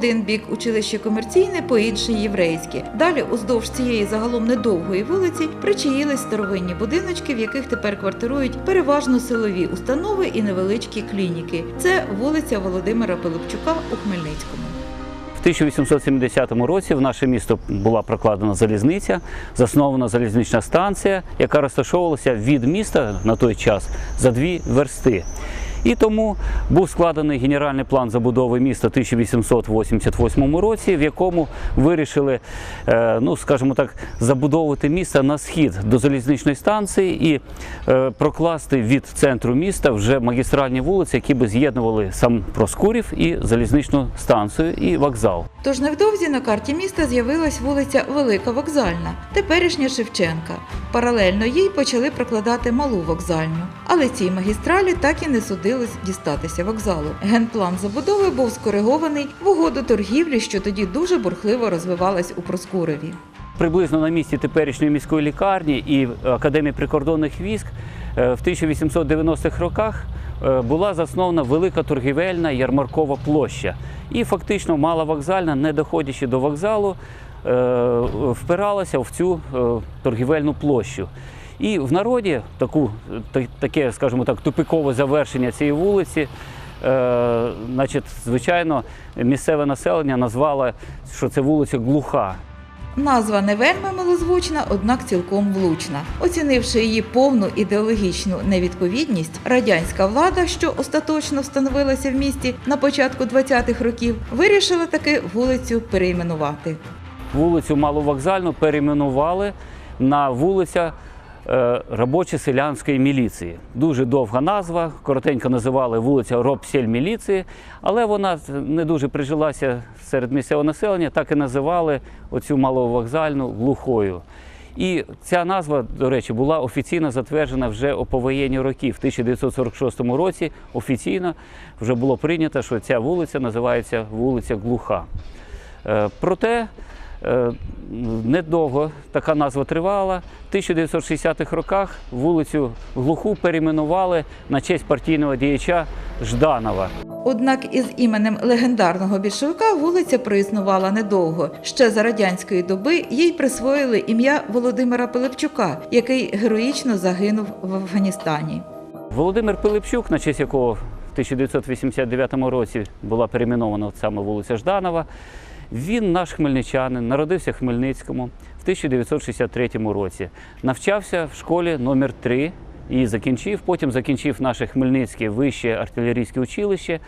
один бік училище комерційне, по інший єврейське. Далі, уздовж цієї загалом недовгої вулиці, причаїлись старовинні будиночки, в яких тепер квартирують переважно силові установи і невеличкі клініки. Це вулиця Володимира Пилипчука у Хмельницькому. В 1870 році в наше місто була прокладена залізниця, заснована залізнична станція, яка розташовувалася від міста на той час за дві версти. І тому був складений генеральний план забудови міста в 1888 році, в якому вирішили, е, ну скажімо так, забудовувати місто на схід до залізничної станції і е, прокласти від центру міста вже магістральні вулиці, які би з'єднували сам Проскурів і залізничну станцію і вокзал. Тож невдовзі на карті міста з'явилась вулиця Велика Вокзальна, теперішня Шевченка. Паралельно їй почали прокладати малу вокзальню. Але цій магістралі так і не судилось дістатися вокзалу. Генплан забудови був скоригований в угоду торгівлі, що тоді дуже бурхливо розвивалась у Проскуреві. Приблизно на місці теперішньої міської лікарні і Академії прикордонних військ е, в 1890-х роках е, була заснована велика торгівельна ярмаркова площа. І фактично мала вокзальна, не доходячи до вокзалу, е, впиралася в цю торгівельну площу. І в народі таку, та- таке, скажімо так, тупикове завершення цієї вулиці. Е, значить, звичайно, місцеве населення назвало, що це вулиця глуха. Назва не вельми милозвучна, однак цілком влучна. Оцінивши її повну ідеологічну невідповідність, радянська влада, що остаточно встановилася в місті на початку 20-х років, вирішила таки вулицю перейменувати. Вулицю Маловокзальну перейменували на вулиця е, робочо-селянської міліції. Дуже довга назва, коротенько називали вулиця Робсіль міліції, але вона не дуже прижилася серед місцевого населення, так і називали оцю маловокзальну глухою. І ця назва, до речі, була офіційно затверджена вже у повоєнні роки. В 1946 році офіційно вже було прийнято, що ця вулиця називається вулиця Глуха. Е, Проте недовго така назва тривала. В 1960-х роках вулицю Глуху перейменували на честь партійного діяча Жданова. Однак із іменем легендарного більшовика вулиця проіснувала недовго. Ще за радянської доби їй присвоїли ім'я Володимира Пилипчука, який героїчно загинув в Афганістані. Володимир Пилипчук, на честь якого в 1989 році була перейменована саме вулиця Жданова. Він наш хмельничанин, народився в Хмельницькому в 1963 році. Навчався в школі номер 3 і закінчив. Потім закінчив наше Хмельницьке вище артилерійське училище.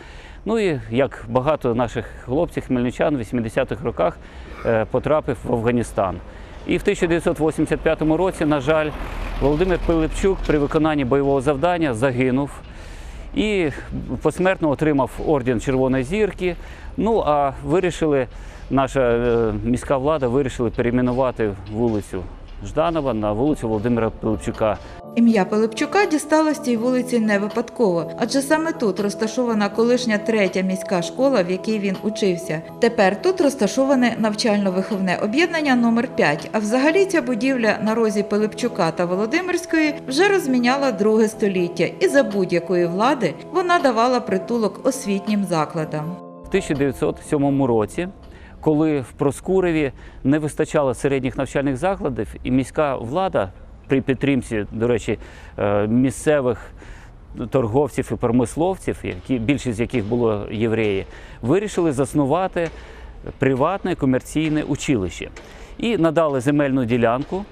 Ну і як багато наших хлопців, хмельничан в 80-х роках е, потрапив в Афганістан. І в 1985 році, на жаль, Володимир Пилипчук при виконанні бойового завдання загинув і посмертно отримав орден Червоної зірки. Ну а вирішили, наша е, міська влада вирішили перейменувати вулицю Жданова на вулицю Володимира Пилипчука. Ім'я Пилипчука дісталось цій вулиці не випадково, адже саме тут розташована колишня третя міська школа, в якій він учився. Тепер тут розташоване навчально-виховне об'єднання номер 5 А взагалі ця будівля на розі Пилипчука та Володимирської вже розміняла друге століття, і за будь-якої влади вона давала притулок освітнім закладам. В 1907 році, коли в Проскуреві не вистачало середніх навчальних закладів, і міська влада при підтримці, до речі, е, місцевих торговців і промисловців, які більшість з яких було євреї, вирішили заснувати приватне комерційне училище і надали земельну ділянку.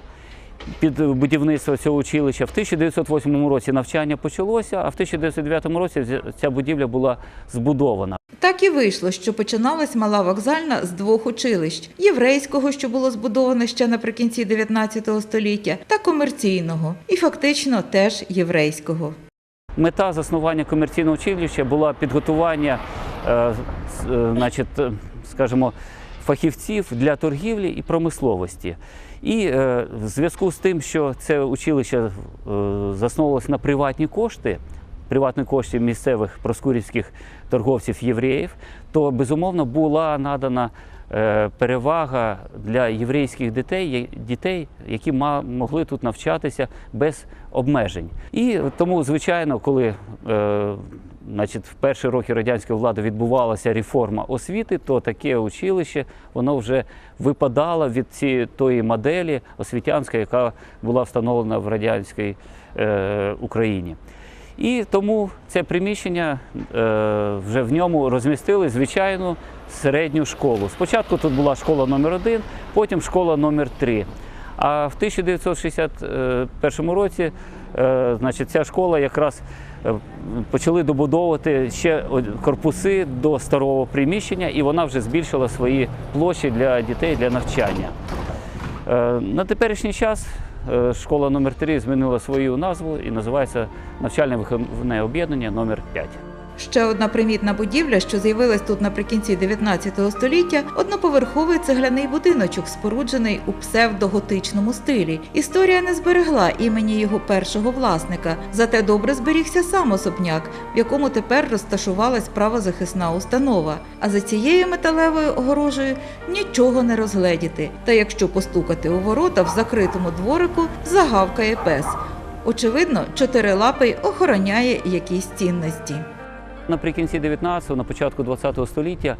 Під будівництво цього училища в 1908 році навчання почалося, а в 1909 році ця будівля була збудована. Так і вийшло, що починалась мала вокзальна з двох училищ: єврейського, що було збудоване ще наприкінці 19 століття, та комерційного, і фактично теж єврейського. Мета заснування комерційного училища була підготування, е, е, значить, е, скажімо, фахівців для торгівлі і промисловості. І е, в зв'язку з тим, що це училище е, засновувалося на приватні кошти, приватні кошти місцевих проскурівських торговців євреїв, то безумовно була надана е, перевага для єврейських дітей, дітей, які могли тут навчатися без обмежень. І тому, звичайно, коли е, значить, в перші роки радянської влади відбувалася реформа освіти, то таке училище воно вже випадало від цієї тої моделі освітянської, яка була встановлена в радянській е, Україні. І тому це приміщення е, вже в ньому розмістили звичайну середню школу. Спочатку тут була школа номер 1 потім школа номер 3 А в 1961 році е, значить, ця школа якраз е, почали добудовувати ще корпуси до старого приміщення, і вона вже збільшила свої площі для дітей для навчання. Е, На теперішній час е, школа номер 3 змінила свою назву і називається навчальне виховне об'єднання номер 5 Ще одна примітна будівля, що з'явилась тут наприкінці 19 століття, одноповерховий цегляний будиночок, споруджений у псевдоготичному стилі. Історія не зберегла імені його першого власника, зате добре зберігся сам особняк, в якому тепер розташувалась правозахисна установа. А за цією металевою огорожею нічого не розгледіти. Та якщо постукати у ворота в закритому дворику, загавкає пес. Очевидно, чотирилапий охороняє якісь цінності. Наприкінці 19-го, на початку 20-го століття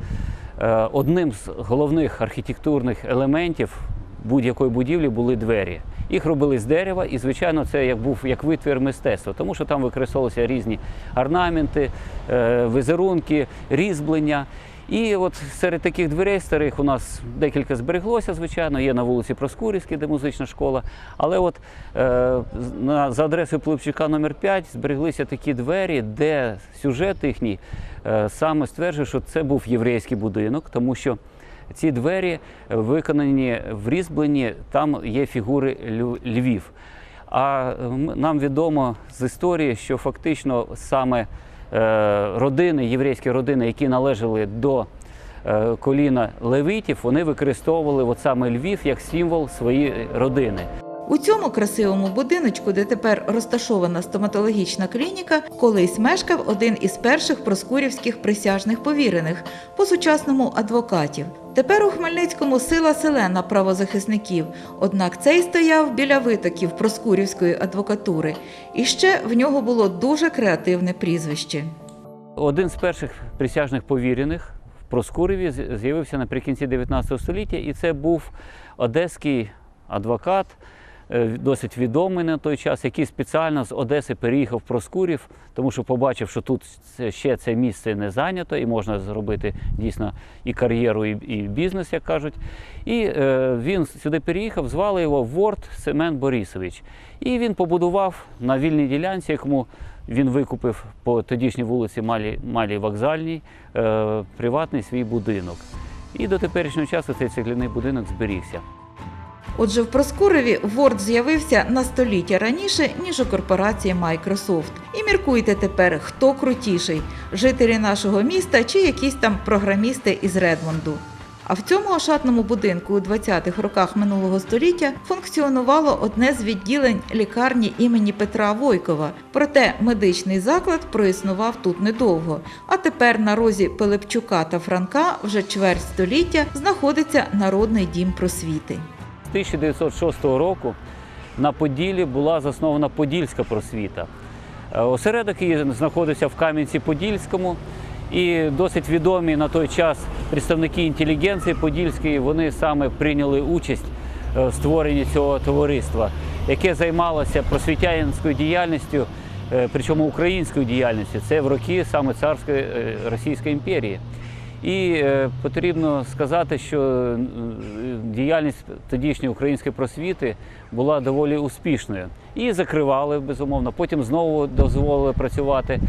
е, одним з головних архітектурних елементів будь-якої будівлі були двері. Їх робили з дерева, і, звичайно, це як був як витвір мистецтва, тому що там використовувалися різні орнаменти, е, візерунки, різьблення. І от серед таких дверей старих у нас декілька збереглося, звичайно, є на вулиці Проскурівській, де музична школа. Але от е, на, за адресою Пилипчука номер 5 збереглися такі двері, де сюжет їхній е, саме стверджує, що це був єврейський будинок, тому що ці двері виконані в різьбленні, там є фігури львів. А нам відомо з історії, що фактично саме родини, єврейські родини, які належали до е, коліна левитів, вони використовували от саме Львів як символ своєї родини. У цьому красивому будиночку, де тепер розташована стоматологічна клініка, колись мешкав один із перших проскурівських присяжних повірених, по сучасному адвокатів. Тепер у Хмельницькому сила селена правозахисників, однак цей стояв біля витоків проскурівської адвокатури. І ще в нього було дуже креативне прізвище. Один з перших присяжних повірених в Проскуреві з'явився наприкінці 19 століття, і це був одеський адвокат, досить відомий на той час, який спеціально з Одеси переїхав в Проскурів, тому що побачив, що тут ще це місце не зайнято, і можна зробити дійсно і кар'єру, і, і бізнес, як кажуть. І е, він сюди переїхав, звали його Ворд Семен Борисович. І він побудував на вільній ділянці, якому він викупив по тодішній вулиці Малій, Малій Вокзальній е, приватний свій будинок. І до теперішнього часу цей цегляний будинок зберігся. Отже, в Проскуреві Word з'явився на століття раніше, ніж у корпорації Microsoft. І міркуйте тепер, хто крутіший жителі нашого міста чи якісь там програмісти із Редмонду. А в цьому ошатному будинку у 20-х роках минулого століття функціонувало одне з відділень лікарні імені Петра Войкова. Проте медичний заклад проіснував тут недовго. А тепер на розі Пилипчука та Франка вже чверть століття знаходиться Народний дім просвіти. З 1906 року на Поділлі була заснована Подільська просвіта. Е, Осередок її знаходився в Кам'янці-Подільському, і досить відомі на той час представники інтелігенції Подільської, вони саме прийняли участь е, в створенні цього товариства, яке займалося просвітянською діяльністю, е, причому українською діяльністю. Це в роки саме царської Російської імперії. І е, потрібно сказати, що е, діяльність тодішньої української просвіти була доволі успішною. І закривали безумовно, потім знову дозволили працювати.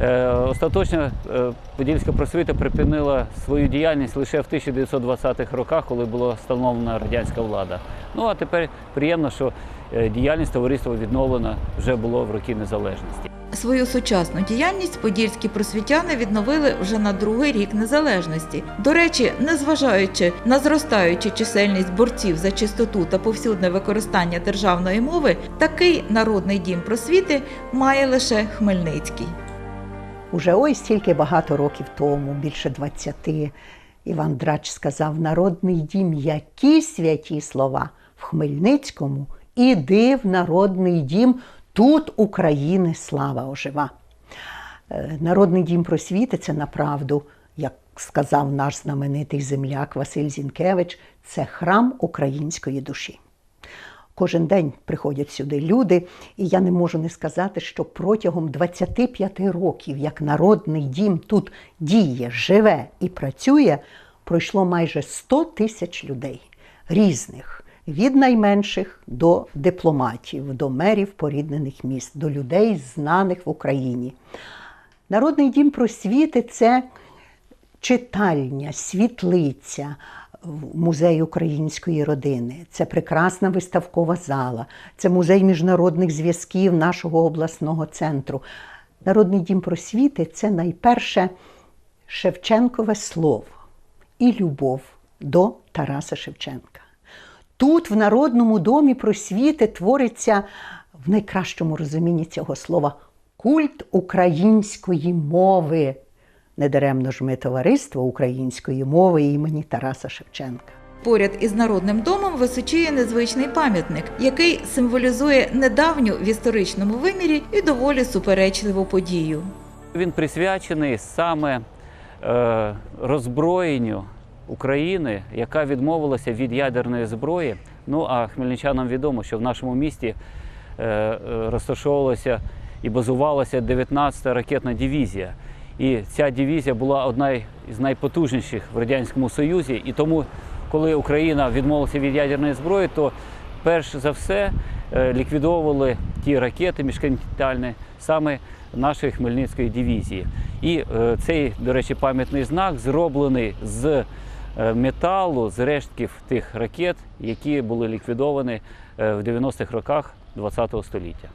Е, остаточно е, Подільська просвіта припинила свою діяльність лише в 1920-х роках, коли була встановлена радянська влада. Ну а тепер приємно, що е, діяльність товариства відновлена вже було в роки незалежності. Свою сучасну діяльність подільські просвітяни відновили вже на другий рік незалежності. До речі, незважаючи на зростаючу чисельність борців за чистоту та повсюдне використання державної мови, такий народний дім просвіти має лише Хмельницький. Уже ось стільки багато років тому, більше 20, Іван Драч сказав: Народний дім, які святі слова в Хмельницькому, іди в народний дім, тут України слава ожива. Е, Народний дім просвіти це направду, як сказав наш знаменитий земляк Василь Зінкевич, це храм української душі. Кожен день приходять сюди люди, і я не можу не сказати, що протягом 25 років, як народний дім тут діє, живе і працює, пройшло майже 100 тисяч людей різних, від найменших до дипломатів, до мерів поріднених міст, до людей, знаних в Україні. Народний дім просвіти це читальня, світлиця, музей української родини, це прекрасна виставкова зала, це музей міжнародних зв'язків нашого обласного центру. Народний дім просвіти це найперше Шевченкове слово і любов до Тараса Шевченка. Тут, в Народному домі просвіти, твориться в найкращому розумінні цього слова культ української мови. Недаремно ж ми товариство української мови імені Тараса Шевченка. Поряд із народним домом височіє незвичний пам'ятник, який символізує недавню в історичному вимірі і доволі суперечливу подію. Він присвячений саме е, роззброєнню України, яка відмовилася від ядерної зброї. Ну а хмельничанам відомо, що в нашому місті е, е, розташовувалася і базувалася 19-та ракетна дивізія. І ця дивізія була одна з найпотужніших в Радянському Союзі. І тому, коли Україна відмовилася від ядерної зброї, то перш за все е, ліквідовували ті ракети міжконтинентальні саме нашої Хмельницької дивізії. І е, цей, до речі, пам'ятний знак зроблений з е, металу, з рештків тих ракет, які були ліквідовані в 90-х роках ХХ століття.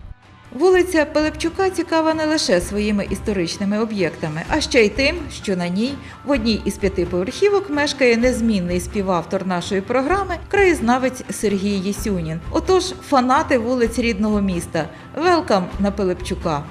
Вулиця Пилипчука цікава не лише своїми історичними об'єктами, а ще й тим, що на ній в одній із п'яти поверхівок мешкає незмінний співавтор нашої програми, краєзнавець Сергій Єсюнін. Отож, фанати вулиць рідного міста, велкам на Пилипчука.